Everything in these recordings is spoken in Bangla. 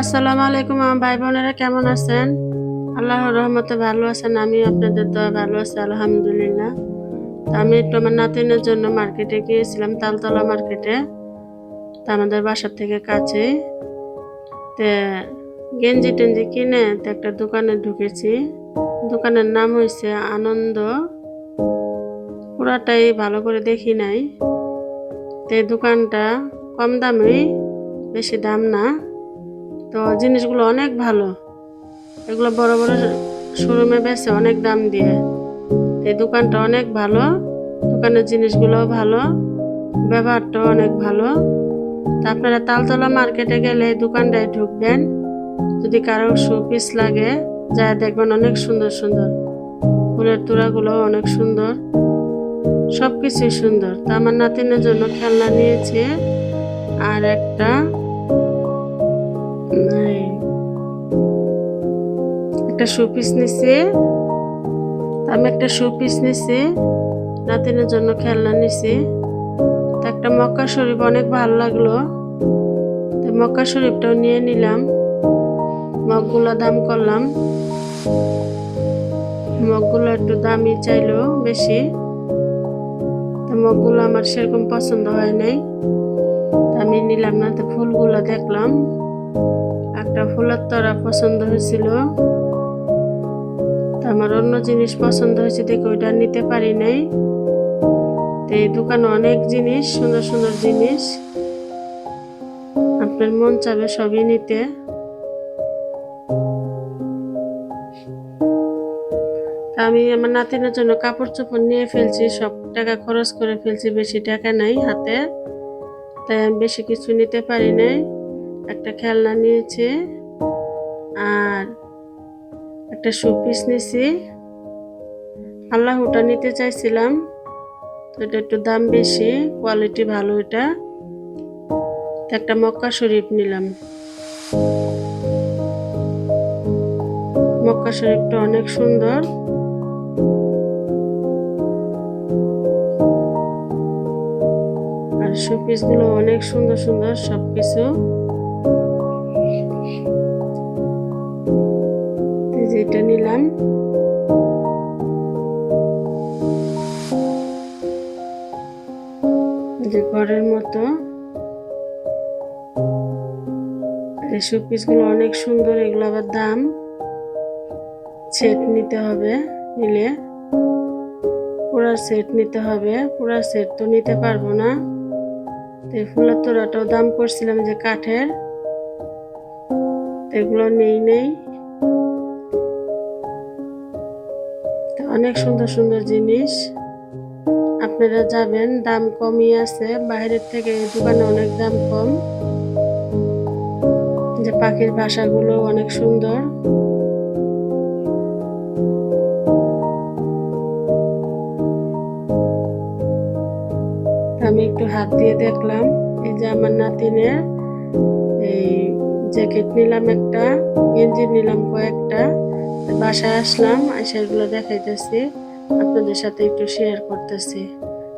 আসসালামু আলাইকুম আমার ভাই বোনেরা, কেমন আছেন? আল্লাহর রহমতে ভালো আছেন আমি আপনাদের তো ভালো আছি, আলহামদুলিল্লাহ। তো আমি একটু আমার নাতিনের জন্য মার্কেটে গিয়েছিলাম, তালতলা মার্কেটে তা আমাদের বাসার থেকে কাছে। তে গেঞ্জি টেঞ্জি কিনে তো একটা দোকানে ঢুকেছি। দোকানের নাম হয়েছে আনন্দ। পুরাটাই ভালো করে দেখি নাই। তো দোকানটা কম দামে, বেশি দাম না। তো জিনিসগুলো অনেক ভালো। এগুলো বড় বড় শোরুমে বেছে অনেক দাম দিয়ে। এই দোকানটা অনেক ভালো, দোকানের জিনিসগুলো ভালো, ব্যবহারটাও অনেক ভালো। তা আপনারা তালতলা মার্কেটে গেলে এই দোকানটায় ঢুকবেন। যদি কারও শো পিস লাগে যা দেখবেন অনেক সুন্দর সুন্দর। ফুলের তোড়াগুলো অনেক সুন্দর। সব কিছুই সুন্দর। তা আমার নাতিনের জন্য খেলনা নিয়েছে। আর একটা একটা শো পিস নিছি। আমি একটা শো পিস নিছি। নাতিনের জন্য খেলনা নিছি। তা একটা মক্কা শরীফ অনেক ভালো লাগল। তো মক্কা শরীফটাও নিয়ে নিলাম। মগগুলো দাম করলাম। মগগুলো একটু দামি চাইলো বেশি। তো মগগুলো আমার সেরকম পছন্দ হয় নাই। আমি নিলাম না, তো ফুলগুলো দেখলাম। একটা ফুলের তরা পছন্দ হয়েছিল। আমার অন্য জিনিস পছন্দ হয়েছে দেখে ওইটা নিতে পারি নাই। তো এই দোকানে অনেক জিনিস, সুন্দর সুন্দর জিনিস। আপনার মন চাবে সবই নিতে। আমি আমার নাতিনের জন্য কাপড় চোপড় নিয়ে ফেলছি, সব টাকা খরচ করে ফেলছি, বেশি টাকা নাই হাতে। তাই আমি বেশি কিছু নিতে পারি নাই। একটা খেলনা নিয়েছে আর একটা শু পিস নিয়েছি আল্লাহটা নিতে চাইছিলাম। তো এটা একটু দাম বেশি কোয়ালিটি ভালো এটা। একটা মক্কা শরীফ নিলাম। মক্কা শরীফটা অনেক সুন্দর। আর শোপিসগুলো অনেক সুন্দর সুন্দর সবকিছু। যে এটা নিলাম। যে ঘরের মতো। এই শোপিসগুলো অনেক সুন্দর, এগুলো আবার দাম। সেট নিতে হবে নিলে। পুরা সেট নিতে হবে, পুরা সেট তো নিতে পারব না। ফুলের তোড়াটাও দাম করছিলাম যে কাঠের। এগুলো নেই নেই। অনেক সুন্দর সুন্দর জিনিস। আপনারা যাবেন, দাম কমই আছে। বাইরের থেকে দোকানে অনেক দাম কম। যে পাখির ভাষাগুলো অনেক সুন্দর। আমি একটু হাত দিয়ে দেখলাম। এই যে আমার নাতিনের এই জ্যাকেট নিলাম একটা, গেঞ্জি নিলাম কয়েকটা, বাসায় আসলাম এগুলো দেখাইতেছি, আপনাদের সাথে একটু শেয়ার করতেছি।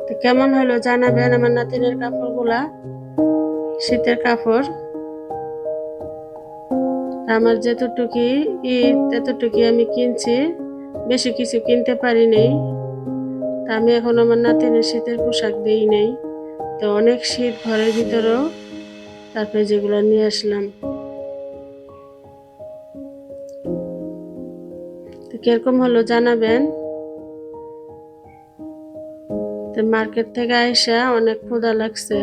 তো কেমন হলো জানাবেন আমার নাতিনের কাপড়গুলা? শীতের কাপড়? আমার যেতটুকি ঈদ, এতটুকু আমি কিনছি, বেশি কিছু কিনতে পারি নাই। তা আমি এখন আমার নাতিনের শীতের পোশাক দিই নাই। তো অনেক শীত ঘরের ভিতরেও তারপরে যেগুলো নিয়ে আসলাম। কীরকম হলো জানাবেন? তো মার্কেট থেকে আইসা অনেক ক্ষুধা লাগছে।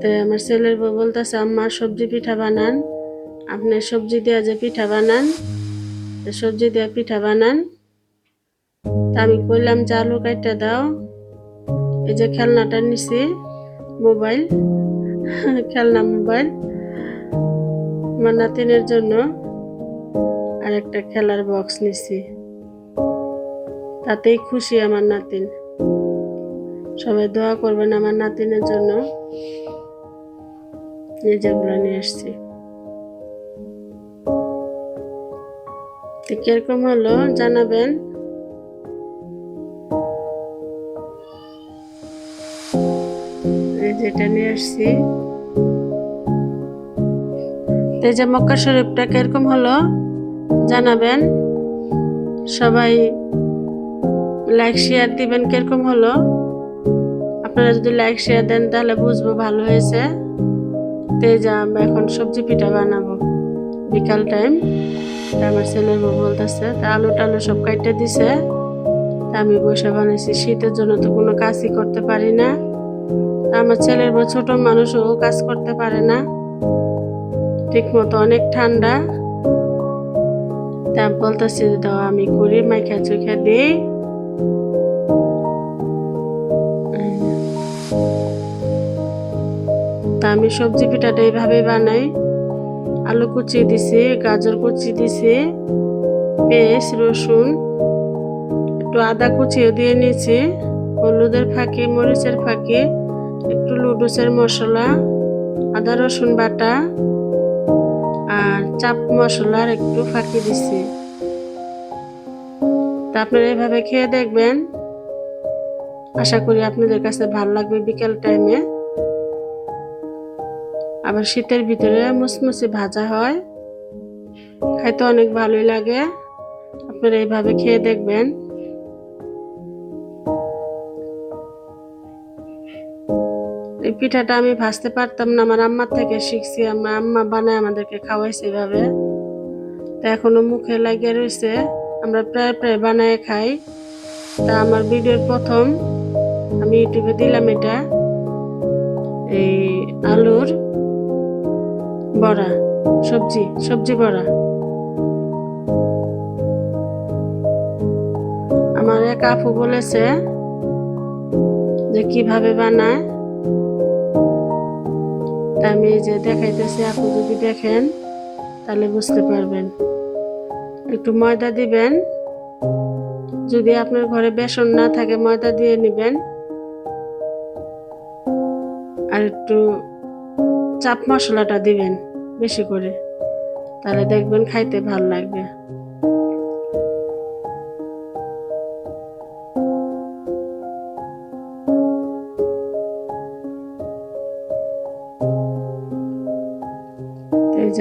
তো আমার ছেলের বউ বলতেছে, আম্মা, সবজি পিঠা বানান। আপনি সবজি দেওয়া যে পিঠা বানান সবজি দেওয়া পিঠা বানান। তা আমি কইলাম, যে আলু কাইটা দাও। এই যে খেলনাটা নিছি, মোবাইল। খেলনা মোবাইল। আমার নাতিনের জন্য। আর একটা খেলার বক্স নিছি। তাতেই খুশি আমার নাতিন। সবাই দোয়া করবেন আমার নাতিনের জন্য। যেগুলো নিয়ে আসছি। কীরকম হলো জানাবেন? যেটা নিয়ে আসছি। তো যে মক্কা শরীফটা কীরকম হলো? জানাবেন। সবাই লাইক শেয়ার দিবেন কীরকম হলো? আপনারা যদি লাইক শেয়ার দেন তাহলে বুঝব ভালো হয়েছে। তো এই যে আমরা এখন সবজি পিঠা বানাবো। বিকাল টাইম আমার ছেলের বউ বলতেছে, তা আলু টালু সব কাটতে দিছে। তা আমি বসে বানাইছি। শীতের জন্য তো কোনো কাজই করতে পারি না। আমার ছেলের বউ ছোট মানুষ, ও কাজ করতে পারে না। ঠিক মতো অনেক ঠান্ডা। তা বলতেছি দাও, আমি করি, মাইখা চুখা দিই। তা আমি সবজি পিঠাটা এইভাবে বানাই। আলু কুচি দিছি, গাজর কুচি দিছি, পেঁয়াজ, রসুন, একটু আদা কুচিও দিয়ে নিয়েছি। হলুদের ফাঁকি, মরিচের ফাঁকি, একটু লুডুসের মশলা, আদা, রসুন বাটা আর চাপ মশলার একটু ফাঁকি দিছি। তা আপনারা এভাবে খেয়ে দেখবেন। আশা করি আপনাদের কাছে ভালো লাগবে বিকেল টাইমে। আবার শীতের ভিতরে মুসমুসি ভাজা হয়। খাইতে অনেক ভালোই লাগে। আপনারা এইভাবে খেয়ে দেখবেন। পিঠাটা আমি ভাজতে পারতাম না। আমার আম্মার থেকে শিখছি আমার আম্মা বানায় আমাদেরকে খাওয়াইছে এভাবে। তা এখনও মুখে লাগিয়ে রয়েছে আমরা প্রায় প্রায় বানায় খাই। তা আমার ভিডিওর প্রথম, আমি ইউটিউবে দিলাম এটা। এই আলুর বড়া, সবজি সবজি বড়া। আমার এক আপু বলেছে যে কীভাবে বানায়। আমি যে দেখাইতেছি, আপনি যদি দেখেন, তাহলে বুঝতে পারবেন। একটু ময়দা দিবেন। যদি আপনার ঘরে বেসন না থাকে, ময়দা দিয়ে নেবেন। আর একটু চাপ মশলাটা দিবেন, বেশি করে। তাহলে দেখবেন খাইতে ভালো লাগবে।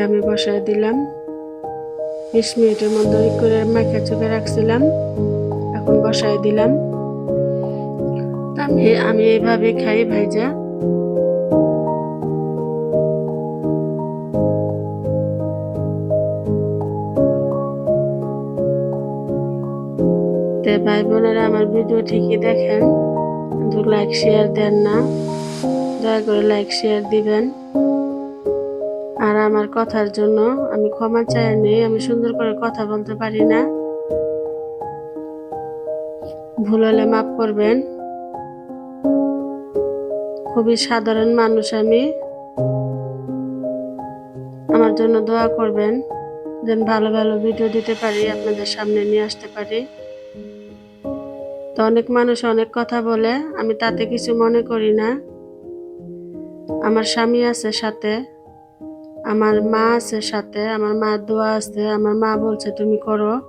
আমি বসায় দিলাম। বিশ মিনিটের ওই করে মাখা চোখে রাখছিলাম। এখন বসায় দিলাম। আমি আমি এইভাবে খাই ভাইজা। ভাই বোনেরা আমার ভিডিও ঠিকই দেখেন। কিন্তু লাইক শেয়ার দেন না। দয়া করে লাইক শেয়ার দিবেন। আর আমার কথার জন্য আমি ক্ষমা চাই, নেই, আমি সুন্দর করে কথা বলতে পারি না। ভুল হলে মাফ করবেন। খুবই সাধারণ মানুষ আমি। আমার জন্য দোয়া করবেন যেন ভালো ভালো ভিডিও দিতে পারি, আপনাদের সামনে নিয়ে আসতে পারি। তো অনেক মানুষ অনেক কথা বলে, আমি তাতে কিছু মনে করি না। আমার স্বামী আছে সাথে। আমার মা আছে সাথে, আমার মা দোয়া আছে, আমার মা বলছে তুমি করো।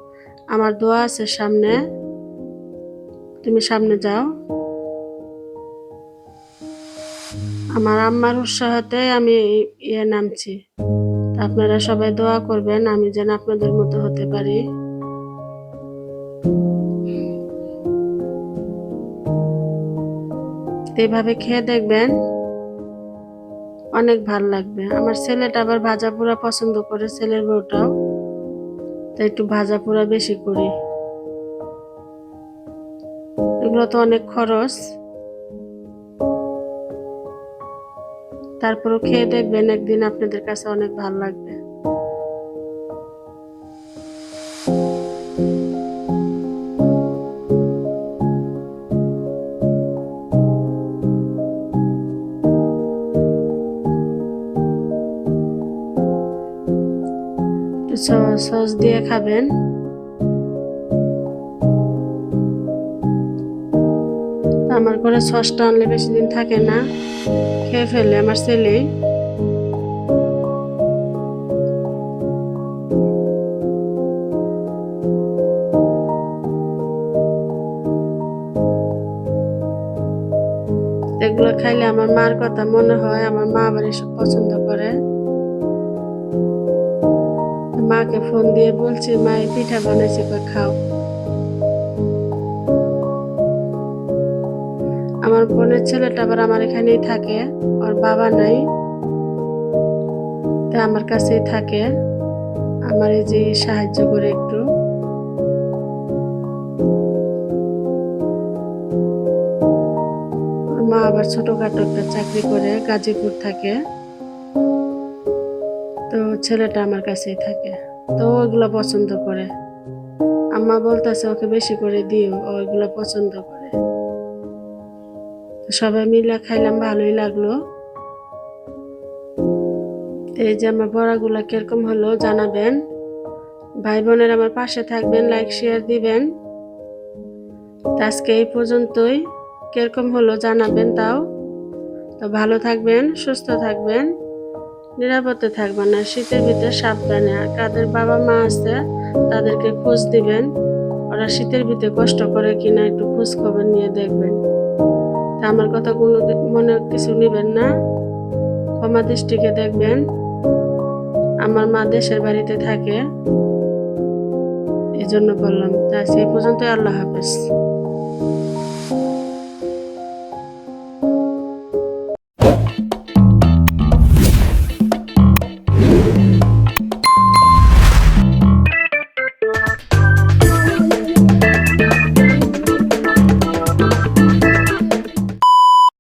আমার দোয়া আছে সামনে। তুমি সামনে যাও। আমার আম্মার উৎসাহতে আমি ইয়ে নামছি। আপনারা সবাই দোয়া করবেন, আমি যেন আপনাদের মতো হতে পারি। এইভাবে খেয়ে দেখবেন। অনেক ভালো লাগবে। আমার ছেলেটা আবার ভাজা পোড়া পছন্দ করে, ছেলের বউটাও। তাই একটু ভাজা পোড়া বেশি করি। এগুলো তো অনেক খরচ। তারপরও খেয়ে দেখবেন, একদিন আপনাদের কাছে অনেক ভালো লাগবে। সস দিয়ে খাবেন। আমার ঘরে সসটা আনলে বেশি দিন থাকে না। খেয়ে ফেলে আমার ছেলেই এগুলো খাইলে আমার মার কথা মনে হয়, আমার মা আবার এসব পছন্দ করে। মাকে ফোন দিয়ে বলছি মা এই পিঠা বানাইছি খাও। আমার বোনের ছেলেটা আবার আমার এখানেই থাকে, ওর বাবা নাই, তা আমার কাছেই থাকে। আমার এই যে সাহায্য করে একটু। মা আবার ছোটখাটো একটা চাকরি করে, গাজীপুর থাকে। ছেলেটা আমার কাছেই থাকে, তো ওইগুলো পছন্দ করে। আম্মা বলতেছে, ওকে বেশি করে দিও ওইগুলো পছন্দ করে। সবাই মিলে খাইলাম, ভালোই লাগল। এই যে আমার বড়াগুলো কীরকম হলো জানাবেন। ভাই বোনের আমার পাশে থাকবেন, লাইক, শেয়ার দিবেন। আজকে এই পর্যন্তই। কীরকম হলো জানাবেন তাও। তো ভালো থাকবেন, সুস্থ থাকবেন। নিরাপদে থাকবেন না, শীতের ভিতরে সাবধানে। আর কাদের বাবা মা আছে, তাদেরকে খোঁজ দিবেন। ওরা শীতের ভিতরে কষ্ট করে কিনা একটু খোঁজ খবর নিয়ে দেখবেন। তা আমার কথা কোনো মনে কিছু নেবেন না। ক্ষমা দৃষ্টিকে দেখবেন। আমার মা দেশের বাড়িতে থাকে। এই জন্য বললাম, তা সেই পর্যন্ত আল্লাহ হাফেজ।